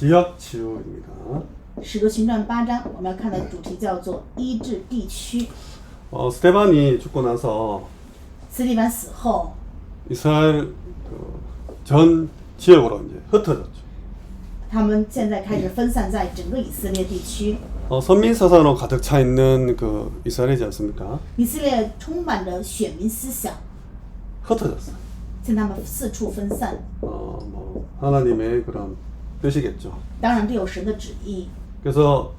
지역 치유입니다. 使徒行传八章，我们要看的主题叫做医治地区。 어, 스테반이 죽고 나서 斯蒂凡死后， 이스라엘 그, 전 지역으로 이제 흩어졌죠. 他们现在开始分散在整个以色列地区。 어, 선민 사상으로 가득 차 있는 그 이스라엘이지 않습니까? 以色列充满着选民思想， 흩어졌어요. 现在他们四处分散。 어, 뭐 하나님의 그런 뜻이겠죠. 当然，这有神的旨意。 그래서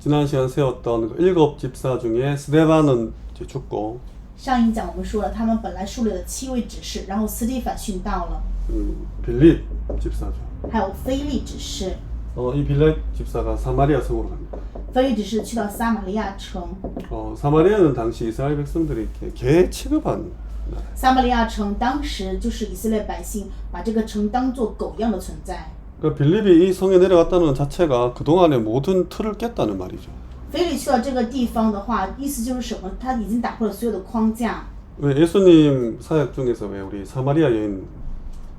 지난 시간 세웠던 그 일곱 집사 중에 스데반은 이제 죽고 上一讲我们说了，他们本来树立了七位指示，然后斯蒂凡殉道了， 음, 빌립 집사죠. 还有菲利指示。 어, 이 빌립 집사가 사마리아 성으로 갑니다. 菲利指示去到撒玛利亚城， 어, 사마리아는 당시 이스라엘 백성들이 이렇게 개 취급한 나라. 撒玛利亚城当时就是以色列百姓把这个城当做狗一样的存在。 그러니까 빌립이 이 성에 내려갔다는 것 자체가 그동안의 모든 틀을 깼다는 말이죠. 菲利去到这个地方的话，意思就是什么？他已经打破了所有的框架。 왜 예수님 사역 중에서 왜 우리 사마리아 여인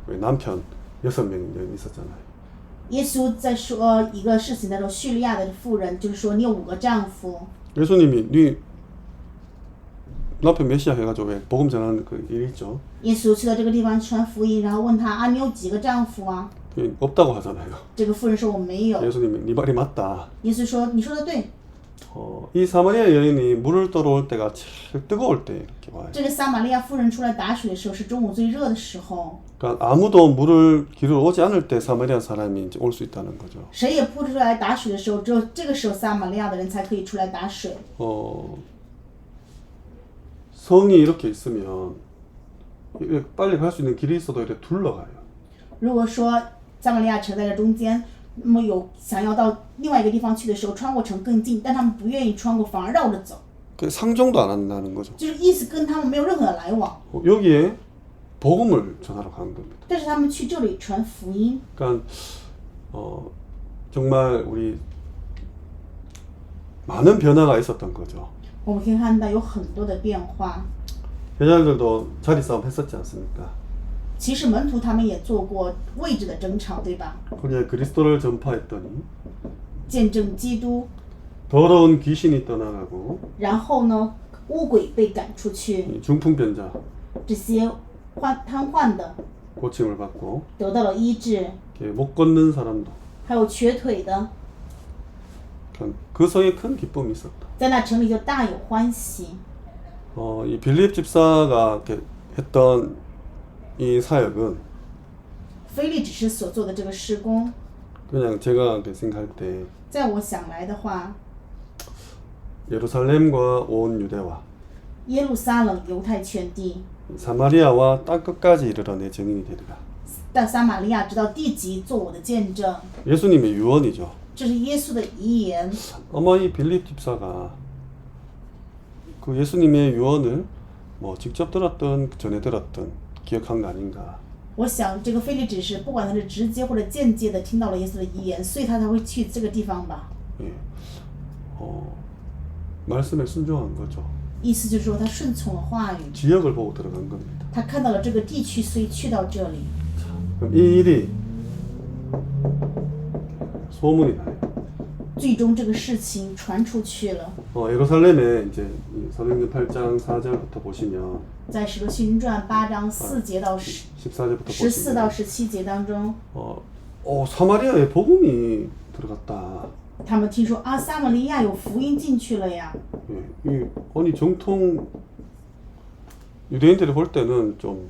왜 남편 여섯 명 여인 있었잖아요. 耶稣在说一个事情的时候，叙利亚的妇人就是说你有五个丈夫， 예수님이 네 남편 몇이야 해가지고 왜 복음 전하는 그 일 있죠. 耶稣去到这个地方传福音，然后问他啊，你有几个丈夫啊？ 그 없다고 하잖아요. 这个妇人说我没有。 예수님이 네 말이 맞다. 耶稣说你说的对， 어, 이 사마리아 여인이 물을 떠러올 때가 제일 뜨거울 때 이렇게 와요. 这个撒玛利亚妇人出来打水的时候是中午最热的时候， 그러니까 아무도 물을 길을 오지 않을 때 사마리아 사람이 이제 올 수 있다는 거죠. 谁也不出来打水的时候，只有这个时候撒玛利亚的人才可以出来打水。 어, 성이 이렇게 있으면 이렇게 빨리 갈 수 있는 길이 있어도 이렇게 둘러가요. 如果说 撒玛利亚城在这中间，那么有想要到另外一个地方去的时候，穿过城更近，但他们不愿意穿过，反而绕着走， 그 상종도 안 한다는 거죠. 就是意思跟他们没有任何的来往。 어, 여기에 복음을 전하러 가는 겁니다. 但是他们去这里传福音， 그러니까 어, 정말 우리 많은 변화가 있었던 거죠. 我们可以看到有很多的变化。 여자들도 자리 싸움 했었지 않습니까? 其实门徒他们也做过位置的争吵，对吧？ 그냥 그리스도를 전파했더니 见证基督， 더러운 귀신이 떠나가고 然后呢，污鬼被赶出去， 이 중풍변자 这些患瘫痪的 고침을 받고 得到了医治， 이렇게 못 걷는 사람도 还有瘸腿的， 그냥 그 성에 큰 기쁨이 있었다. 在那城里就大有欢喜。 어, 이 빌립 집사가 이렇게 했던 이 사역은 菲利只是所做的这个施工， 그냥 제가 이렇게 생각할 때 在我想来的话， 예루살렘과 온 유대와 耶路撒冷、犹太全地， 사마리아와 땅 끝까지 이르러 내 증인이 되리라. 到撒玛利亚直到地极做我的见证， 예수님의 유언이죠. 这是耶稣的遗言。 아마 이 빌립 집사가 그 예수님의 유언을 뭐 직접 들었던 전에 들었던 기억한 거 아닌가. 我想这个菲利只是不管他是直接或者间接的听到了耶稣的遗言，所以他才会去这个地方吧。 예. 어, 말씀에 순종한 거죠. 意思就是说他顺从了话语， 지역을 보고 들어간 겁니다. 他看到了这个地区，所以去到这里。 그럼 이 일이 소문이 나요. 最终这个事情传出去了， 어, 예루살렘에 이제 이 사도행전 8장 4절부터 보시면 在《使徒行传》八章四节到十 14절부터 十四到 보시면 十七节当中， 어, 어, 사마리아에 복음이 들어갔다. 他们听说啊，撒玛利亚有福音进去了呀。 예, 이 아니 정통 유대인들이 볼 때는 좀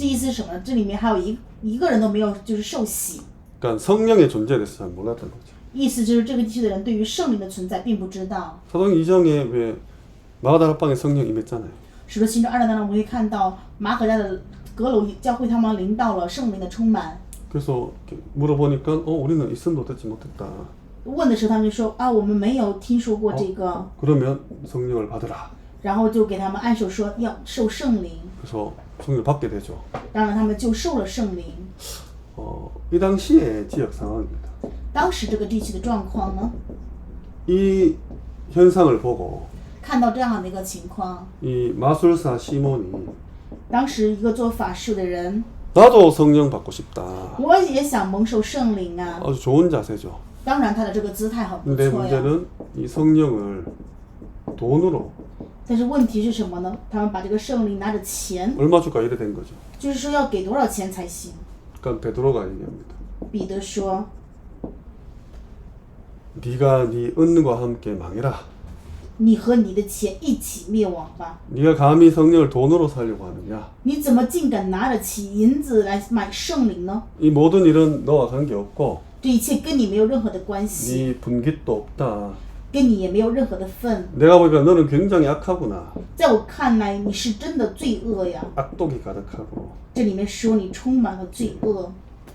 这意思是什么呢？这里面还有一一个人都没有，就是受洗。 그러니까 성령의 존재에 대해서 잘 몰랐던 거죠. 意思就是这个地区的人对于圣灵的存在并不知道。 사도행 2장에 왜 마가다라 방에 성령 임했잖아요. 使徒行传二章当中，我们会看到马可家的阁楼教会，他们临到了圣灵的充满。 그래서 이렇게 물어보니까 어 우리는 있음도 듣지 못했다. 问的时候，他们就说啊，我们没有听说过这个， 그러면 성령을 받으라. 然后就给他们按手说要受圣灵， 그래서 성령을 받게 되죠. 当然他们就受了圣灵。 어, 이 당시의 지역 상황입니다. 当时这个地区的状况呢， 이 현상을 보고 看到这样的一个情况， 이 마술사 시몬이 当时一个做法术的人， 나도 성령 받고 싶다. 我也想蒙受圣灵啊。 아주 좋은 자세죠. 当然他的这个姿态很不 근데 错呀， 문제는 이 성령을 돈으로 但是问题是什么呢？他们把这个圣灵拿着钱， 얼마 줄까 이래 된 거죠. 就是说要给多少钱才行。 그러니까 베드로가 얘기합니다. 彼得说 네가 네 은과 함께 망해라. ：“你和你的钱一起灭亡吧！ 네가 감히 성령을 돈으로 살려고 하느냐? 你怎么竟敢拿得起银子来买圣灵呢？ 이 모든 일은 너와 관계 없고 这一切跟你没有任何的关系， 네 분깃도 없다. 跟你也没有任何的份。 내가 보니까 너는 굉장히 악하구나. 在我看来，你是真的罪恶呀！ 악독이 가득하고 这里面说你充满了罪恶，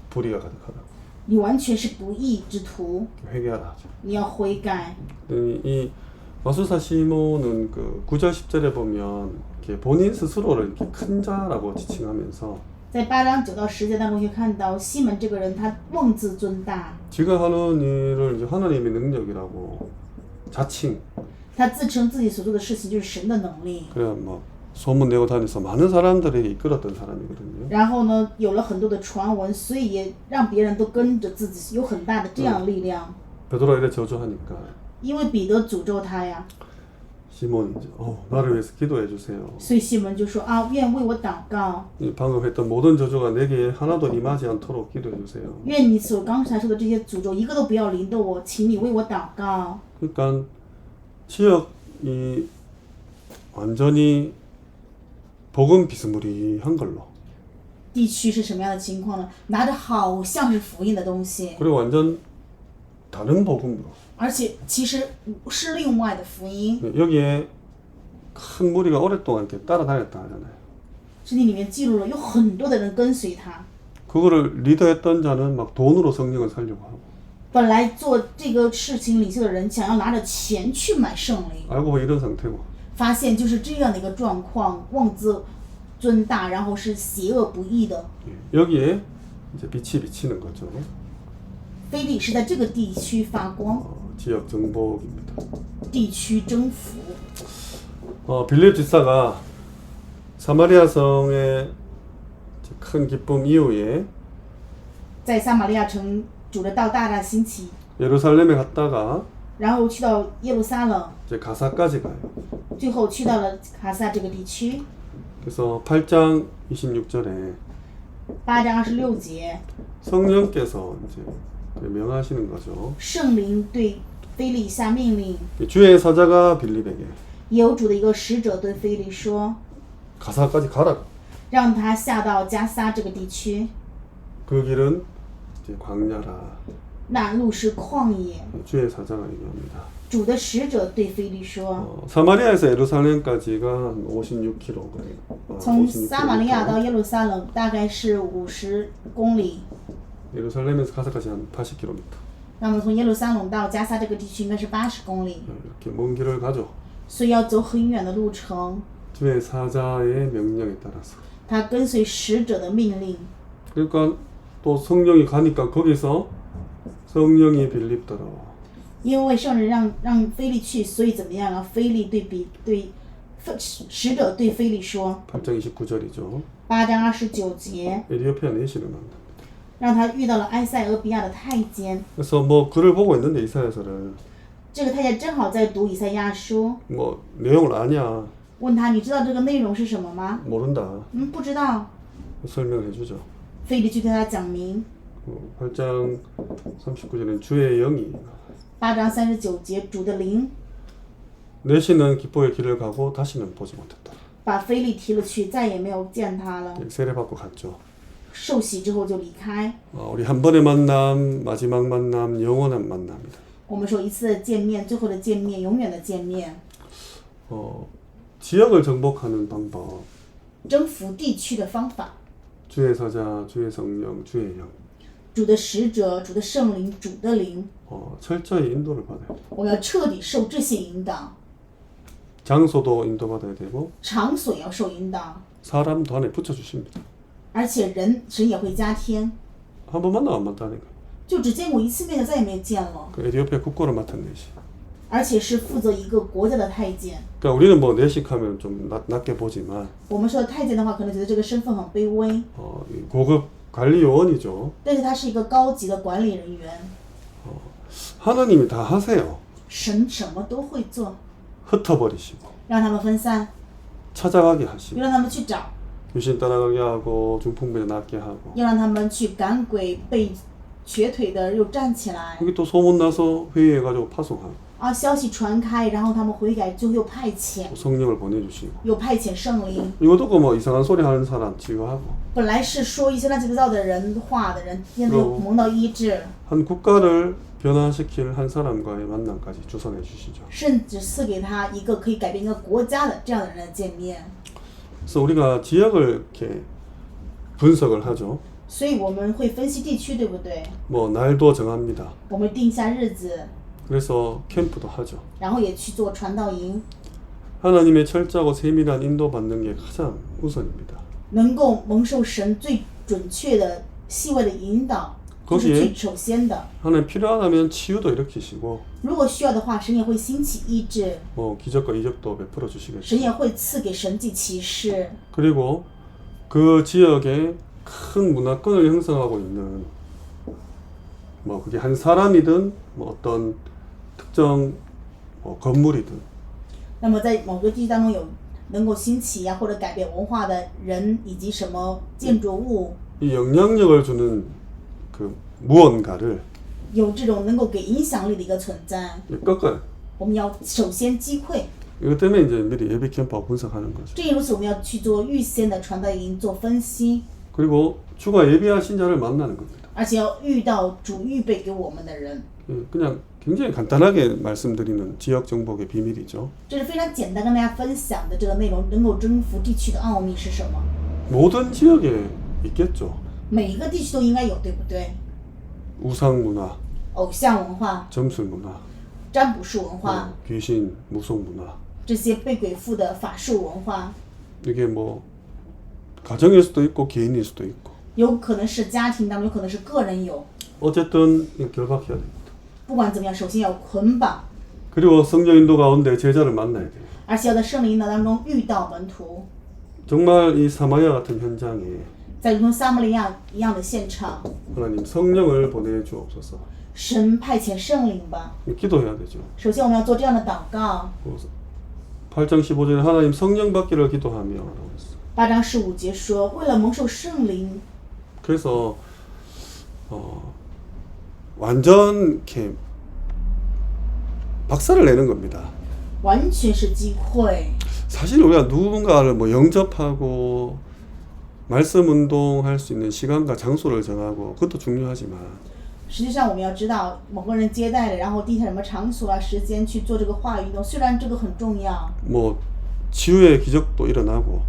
불의가 가득하다. 你完全是不义之徒， 회개하라 하죠. 你要悔改。 이, 이 마술사 시몬은 그 9절 10절에 보면 이렇게 본인 스스로를 이렇게 큰 자라고 지칭하면서 在八章九到十节当中，可以看到西门这个人，他妄自尊大， 지가 하는 일을 이제 하나님의 능력이라고 자칭 他自称自己所做的事情就是神的能力。 그래 막 소문 내고 다니서 많은 사람들에게 이끌었던 사람이거든요. 然后呢，有了很多的传闻，所以也让别人都跟着自己，有很大的这样的力量。 베드로가 이래 저주하니까 因为彼得诅咒他呀， 시몬이 이제 어, 나를 위해서 기도해 주세요. 所以西门就说啊，愿为我祷告， 이 방금 했던 모든 저주가 내게 하나도 임하지 않도록 기도해 주세요. 愿你所刚才说的这些诅咒一个都不要临到我，请你为我祷告。 그러니까 지역이 완전히 복음 비스무리한 걸로 地区是什么样的情况呢？拿着好像是福音的东西， 그리고 완전 다른 복음으로 而且其实是另外的福音。 여기에 큰 무리가 오랫동안 이렇게 따라다녔다 하잖아요. 圣经里面记录了有很多的人跟随他， 그거를 리더했던 자는 막 돈으로 성령을 살려고 하고 本来做这个事情领袖的人想要拿着钱去买圣灵， 알고 보니 이런 상태고 发现就是这样的一个状况，妄自尊大，然后是邪恶不义的。 예, 여기에 이제 빛이 비치는 거죠. 菲利是在这个地区发光， 어, 지역 정복입니다. 地区征服。 어, 빌립 집사가 사마리아 성의 이제 큰 기쁨 이후에 在撒玛利亚城主的道大大兴起， 예루살렘에 갔다가 然后去到耶路撒冷， 이제 가사까지 가요. 最后去到了卡萨这个地区。 그래서 8장 26절에 八章二十六节， 성령께서 이제 명하시는 거죠. 圣灵对菲利下命令， 이 주의 사자가 빌립에게 有主的一个使者对菲利说， 가사까지 가라. 让他下到加撒这个地区， 그 길은 이제 광야라. 那路是旷野。 주의 사자가 얘기합니다. 主的使者对菲利说， 어, 사마리아에서 예루살렘까지가 한 56km 거예요. 어, 从撒玛利亚到 56km. 耶路撒冷大概是五十公里， 예루살렘에서 가사까지 한 80km. 那么从耶路撒冷到加撒这个地区应该是八十公里， 이렇게 먼 길을 가죠. 所以要走很远的路程。 주의 사자의 명령에 따라서. 他跟随使者的命令， 그러니까 또 성령이 가니까 거기서 성령이 빌립더러 因为圣人让让菲利去，所以怎么样啊？菲利对比对，使使者对菲利说， 8장 29절이죠. 八章二十九节， 에디오피아 내시를 만납니다. 让他遇到了埃塞俄比亚的太监。 그래서 뭐 글을 보고 있는데 이사야서를 这个太监正好在读以赛亚书， 뭐 내용을 아냐 问他：“你知道这个内容是什么吗 모른다 ？”嗯，不知道。 설명해 주죠. 菲利就对他讲明。 어, 8장 39절은 주의 영이 八章三十九节，主的灵 내시는 기뻐의 길을 가고 다시는 보지 못했다. 把菲利提了去，再也没有见他了。 세례 받고 갔죠. 受洗之后就离开。 어, 우리 한 번의 만남, 마지막 만남, 영원한 만남이다. 我们说一次的见面，最后的见面，永远的见面。 어, 지역을 정복하는 방법. 征服地区的方法， 주의 사자, 주의 성령, 주의 영. 主的使者、主的圣灵、主的灵， 어, 철저히 인도를 받아야 돼요. 我们要彻底受这些引导， 장소도 인도받아야 되고 场所也要受引导， 사람도 안에 붙여주십니다. 而且人神也会加添。 한 번 만나면 안 만나니까. 就只见过一次面的，再也没有见了， 그 에티오피아 국고를 맡은 내시. 而且是负责一个国家的太监。 그러니까 우리는 뭐 내식하면 좀 낮, 낮게 보지만 我们说太监的话，可能觉得这个身份很卑微， 어, 이 고급 관리 요원이죠. 但是他是一个高级的管理人员， 하나님이 다 하세요. 神什么都会做， 흩어버리시고 让他们分散， 찾아가게 하시고 又让他们去找， 귀신 따라가게 하고 중풍병 낫게 하고 又让他们去赶鬼，被瘸腿的又站起来， 여기 또 소문 나서 회의해가지고 파송하고 啊，消息传开，然后他们悔改，最后又派遣， 성령을 보내주시고 又派遣圣灵。 이거 듣고 뭐 이상한 소리 하는 사람 치유하고 本来是说一些乱七八糟的人话的人，现在又蒙到医治， 한 국가를 변화시킬 한 사람과의 만남까지 주선해 주시죠. 甚至赐给他一个可以改变一个国家的这样的人的见面。 그래서 우리가 지역을 이렇게 분석을 하죠. 所以我们会分析地区，对不对？ 뭐 날도 정합니다. 我们定下日子， 그래서 캠프도 하죠. 然后也去做传道营， 하나님의 철저하고 세밀한 인도받는 게 가장 우선입니다. 能够蒙受神最准确的、细微的引导，这是 거기에 最首先的。 하나님 필요하다면 치유도 일으키시고 如果需要的话，神也会兴起医治， 뭐 기적과 이적도 베풀어 주시겠죠. 神也会赐给神迹奇事。 그리고 그 지역에 큰 문화권을 형성하고 있는 뭐 그게 한 사람이든 뭐 어떤 특정 뭐 건물이든 那么在某个地区当中有能够兴起呀、或者改变文化的人，以及什么建筑物， 이 영향력을 주는 그 무언가를 有这种能够给影响力的一个存在， 꺾어요. 我们要首先击溃。 이것 때문에 이제 미리 예비 캠프하고 분석하는 거죠. 正因如此，我们要去做预先的传道营做分析， 그리고 주가 예비하신 자를 만나는 겁니다. 而且要遇到主预备给我们的人。 예, 그냥 굉장히 간단하게 말씀드리는 지역 정복의 비밀이죠. 这是非常简单跟大家分享的这个内容，能够征服地区的奥秘是什么？ 모든 지역에 있겠죠. 每一个地区都应该有，对不对？ 우상 문화, 偶像文化、 점술 문화, 占卜术文化， 어, 귀신 무속 문화. 这些被鬼附的法术文化， 이게 뭐 가정일 수도 있고 개인일 수도 있고 有可能是家庭当中，有可能是个人有。 어쨌든 이거 결박해야 됩니다. 不管怎么样，首先要捆绑， 그리고 성령 인도 가운데 제자를 만나야 돼요. 而且要在圣灵引导当中遇到门徒， 정말 이 사마리아 같은 현장에 在如同撒玛利亚一样的现场， 하나님 성령을 보내주옵소서. 神派遣圣灵吧。 기도해야 되죠. 首先我们要做这样的祷告。 8장 15절에 하나님 성령 받기를 기도하며 라고 했어요. 八章十五节说，为了蒙受圣灵， 그래서 어, 완전 이렇게 박살을 내는 겁니다. 完全是机会。 사실 우리가 누군가를 뭐 영접하고 말씀 운동할 수 있는 시간과 장소를 정하고 그것도 중요하지만 实际上，我们要知道某个人接待了，然后定下什么场所啊、时间去做这个话语运动。虽然这个很重要， 뭐 치유의 기적도 일어나고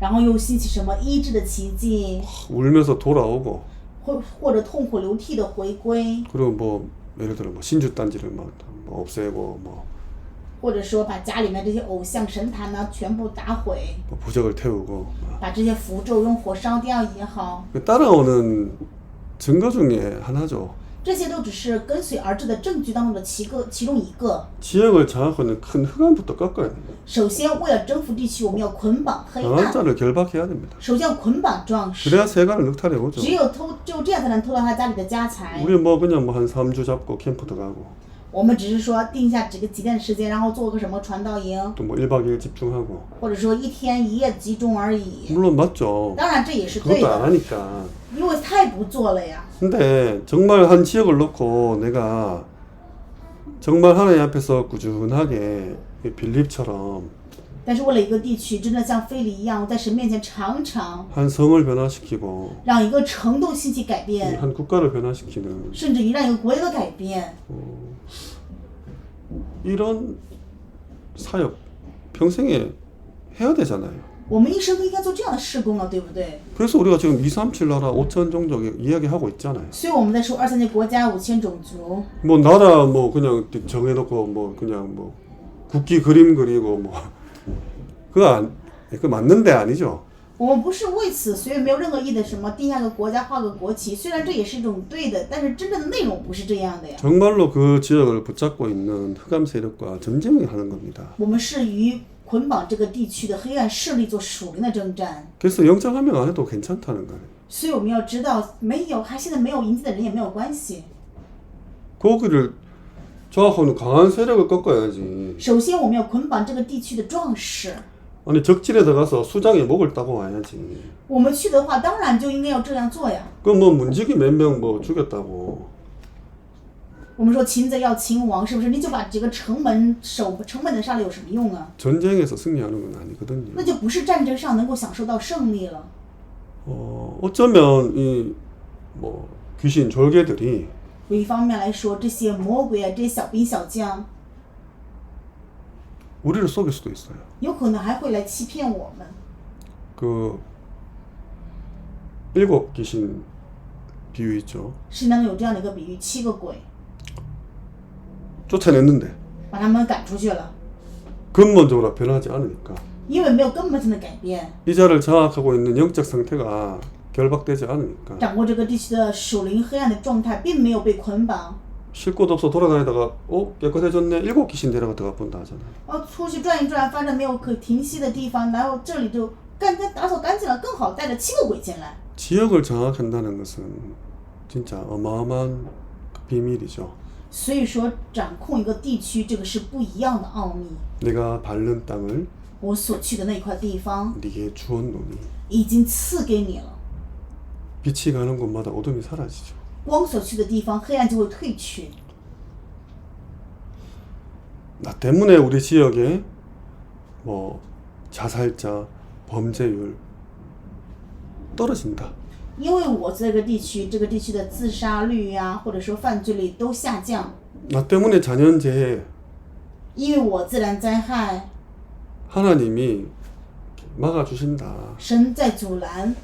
然后又兴起什么医治的奇迹， 울면서 돌아오고 或或者痛哭流涕的回归， 그리고 뭐 예를 들어 뭐 신주 단지를 막, 뭐 없애고 뭐, 或者说把家里面这些偶像神坛呢全部打毁， 뭐 부적을 태우고 막. 把这些符咒用火烧掉也好， 그 따라오는 증거 중에 하나죠. 这些都只是跟随而至的证据当中的其个其中一个。 지역을 장악하는 큰 흑암부터 꺾어야 됩니다. 首先，为了征服地区，我们要捆绑黑 강한 暗， 자를 결박해야 됩니다. 首先要捆绑壮士。 그래야 세간을 늑탈해 오죠. 只有偷，只有这样才能偷到他家里的家财。 우리 뭐 그냥 뭐 한 3주 잡고 캠프 들어가고 我们只是说定下几个几天的时间，然后做个什么传道营， 또 뭐 1박 2일 집중하고 或者说一天一夜集中而已。 물론 맞죠. 当然这也是对 그것도 안 的， 하니까. 因为太不做了呀。 근데 정말 한 지역을 놓고 내가 정말 하나님 앞에서 꾸준하게 이 빌립처럼 但是为了一个地区，真的像菲利一样，在神面前常常 한 성을 변화시키고 让一个城都兴起改 이 变， 한 국가를 변화시키는 甚至于让一个国家的改变。 이런 사역 평생에 해야 되잖아요. 我们一生都应该做这样的事工啊，对不对？ 그래서 우리가 지금 237 나라 5천 종족 이야기하고 있잖아요. 所以我们在说二三线国家五千种族， 뭐 나라 뭐 그냥 정해놓고 뭐 그냥 뭐 국기 그림 그리고 뭐 그거 안, 그 맞는 데 아니죠. 我们不是为此随便没有任何意义的什么定下个国家画个国旗，虽然这也是一种对的，但是真正的内容不是这样的呀。 정말로 그 지역을 붙잡고 있는 흑암 세력과 전쟁을 하는 겁니다. 我们是与捆绑这个地区的黑暗势力做属灵的征战， 그래서 영장 한명 안 해도 괜찮다는 거예요. 所以我们要知道，没有还现在没有迎接的人也没有关系。 거기를 저하고는 강한 세력을 꺾어야지. 首先，我们要捆绑这个地区的壮士。 아니 적진에 들어가서 수장의 목을 따고 와야지. 我们去的话，当然就应该要这样做呀。 그 뭐 문지기 몇 명 뭐 죽였다고. 我们说擒贼要擒王，是不是？你就把这个城门守城门的杀了有什么用啊？ 전쟁에서 승리하는 건 아니거든요. 那就不是战争上能够享受到胜利了。 어, 어쩌면 이 뭐 귀신 졸개들이 有一方面来说，这些魔鬼啊，这些小兵小将， 우리를 속일 수도 있어요. 有可能还会来欺骗我们。 그 일곱 귀신 비유 있죠. 圣经当中有这样的一个比喻：七个鬼 쫓아냈는데 把他们赶出去了， 근본적으로 변하지 않으니까 因为没有根本性的改变。 이 자를 장악하고 있는 영적 상태가 결박되지 않으니까 掌握这个地区的属灵黑暗的状态，并没有被捆绑。 쉴 곳 없어 돌아다니다가 어 깨끗해졌네 일곱 귀신 데려가 들어가 본다 하잖아요. 然后出去转一转，发现没有可停息的地方，然后这里就干干打扫干净了，更好带着七个鬼进来。 지역을 장악한다는 것은 진짜 어마어마한 그 비밀이죠. 所以说，掌控一个地区，这个是不一样的奥秘。 내가 밟는 땅을 我所去的那块地方 네게 주었노니 已经赐给你了， 빛이 가는 곳마다 어둠이 사라지죠. 光所去的地方，黑暗就会退去。 나 때문에 우리 지역에 뭐 자살자, 범죄율 떨어진다. 因为我这个地区，这个地区的自杀率呀、或者说犯罪率都下降， 나 때문에 자연재해 因为我自然灾害， 하나님이 막아주신다. 神在阻拦。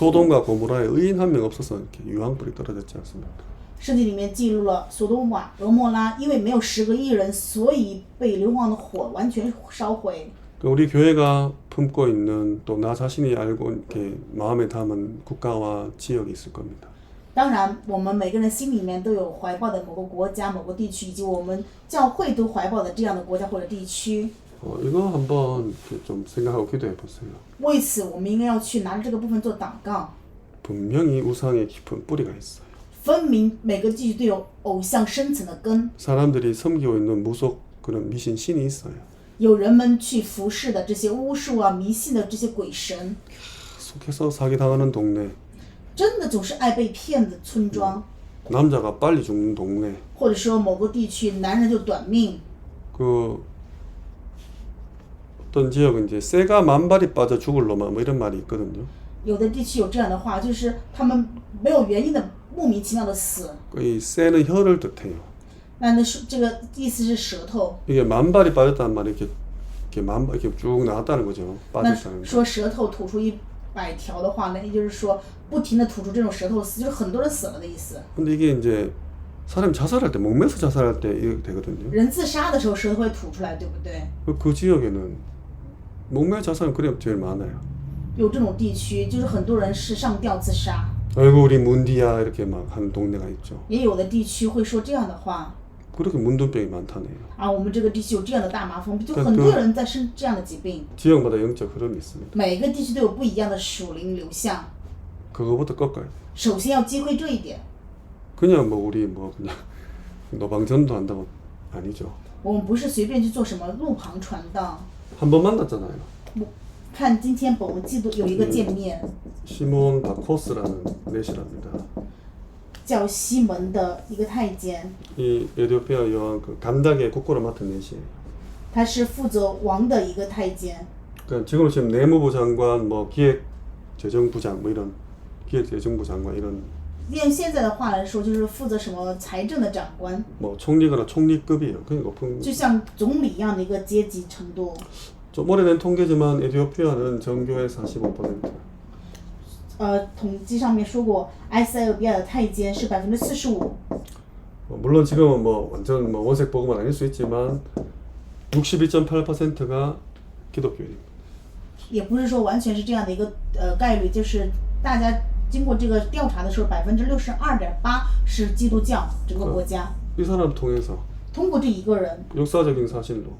소돔과 고모라에 의인 한 명 없어서 이렇게 유황불이 떨어졌지 않습니까? 圣经里面记录了索多玛、俄莫拉，因为没有十个艺人，所以被硫磺的火完全烧毁。 그 우리 교회가 품고 있는 또 나 자신이 알고 이렇게 마음에 담은 국가와 지역이 있을 겁니다. 当然，我们每个人心里面都有怀抱的某个国家、某个地区，以及我们教会都怀抱的这样的国家或者地区。 어, 이거 한번 이렇게 좀 생각하고 기도해 보세요. 为此，我们应该要去拿着这个部分做祷告。 분명히 우상의 깊은 뿌리가 있어요. 分明每个地区都有偶像深层的根， 사람들이 섬기고 있는 무속 그런 미신 신이 있어요. 有人们去服侍的这些巫术啊、迷信的这些鬼神， 속해서 사기당하는 동네, 真的总是爱被骗的村庄， 남자가 빨리 죽는 동네, 或者说某个地区男人就短命， 그 어떤 지역은 이제 새가 만발이 빠져 죽을 놈아 뭐 이런 말이 있거든요. 有的地区有这样的话，就是他们没有原因的莫名其妙的死。 그이 새는 혀를 뜻해요. 那那是这个意思是舌头， 이게 만발이 빠졌다는 말이 이렇게 이렇게 만발 이렇게 쭉 나갔다는 거죠. 那 빠졌다는 거. 说舌头吐出一百条的话，那也就是说不停的吐出这种舌头丝，就是很多人死了的意思。 근데 이게 이제 사람이 자살할 때 목매서 자살할 때 이렇게 되거든요. 人自杀的时候舌头会吐出来，对不对？ 그, 그 지역에는 목매 자살은 그래 제일 많아요. 有这种地区，就是很多人是上吊自杀， 아이고 우리 문디야 이렇게 막 하는 동네가 있죠. 也有的地区会说这样的话 그렇게 문둥병이 많다네요. 啊，我们这个地区有这样的大麻风，就对很多对人在生这样的疾病。 지역마다 영적 흐름이 있습니다. 每个地区都有不一样的属灵流向， 그거부터 꺾어야 돼. 首先要击溃这一点。 그냥 뭐 우리 뭐 그냥 노방전도 한다고 아니죠. 我们不是随便去做什么路旁传道。 한 번 만났잖아요. 看今天本文记录有一个见面， 시몬 바코스라는 내시랍니다. 叫西门的一个太监， 이 에디오피아 여왕 그 감당의 국고를 맡은 내시예요. 他是负责王的一个太监。 그러니까 지금 지금 내무부 장관, 뭐 기획재정부장 뭐 이런 기획재정부 장관 이런 用现在的话来说，就是负责什么财政的长官， 뭐 총리거나 총리급이에요. 그게 높은 就像总理一样的一个阶级程度。 좀 오래된 통계지만 에티오피아는 전교의 45%. 呃，统计上面说过，埃塞俄比亚的太监是百分之四十五， 어, 물론 지금은 뭐 완전 뭐 원색 복음은 아닐 수 있지만 62.8%가 기독교인입니다. 也不是说完全是这样的一个呃概率，就是大家 经过这个调查的时候，百分之六十二点八是基督教整个国家。 이 사람 통해서 通过这一个人， 역사적인 사실로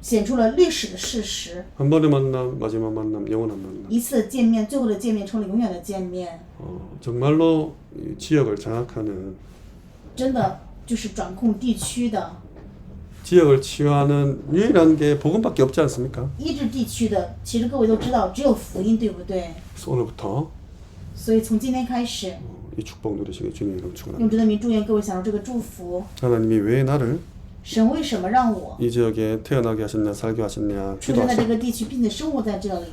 显出了历史的事实， 한 번의 만남, 마지막 만남, 영원한 만남. 一次的见面，最后的见面成了永远的见面， 어, 정말로 이 지역을 장악하는 真的就是掌控地区的、 지역을 치유하는 유일한 게 복음밖에 없지 않습니까? 医治地区的。其实各位都知道，只有福音，对不对？ 그래서 오늘부터 所以从今天开始， 어, 이 축복 누리시길 주님 이름 用 축원합니다. 主的名祝愿各位享受这个祝福。 하나님이 왜 나를 神为什么让我 이 지역에 태어나게 하셨냐, 살게 하셨냐 出生在这 기도하셨 个地区，并且生活在这里？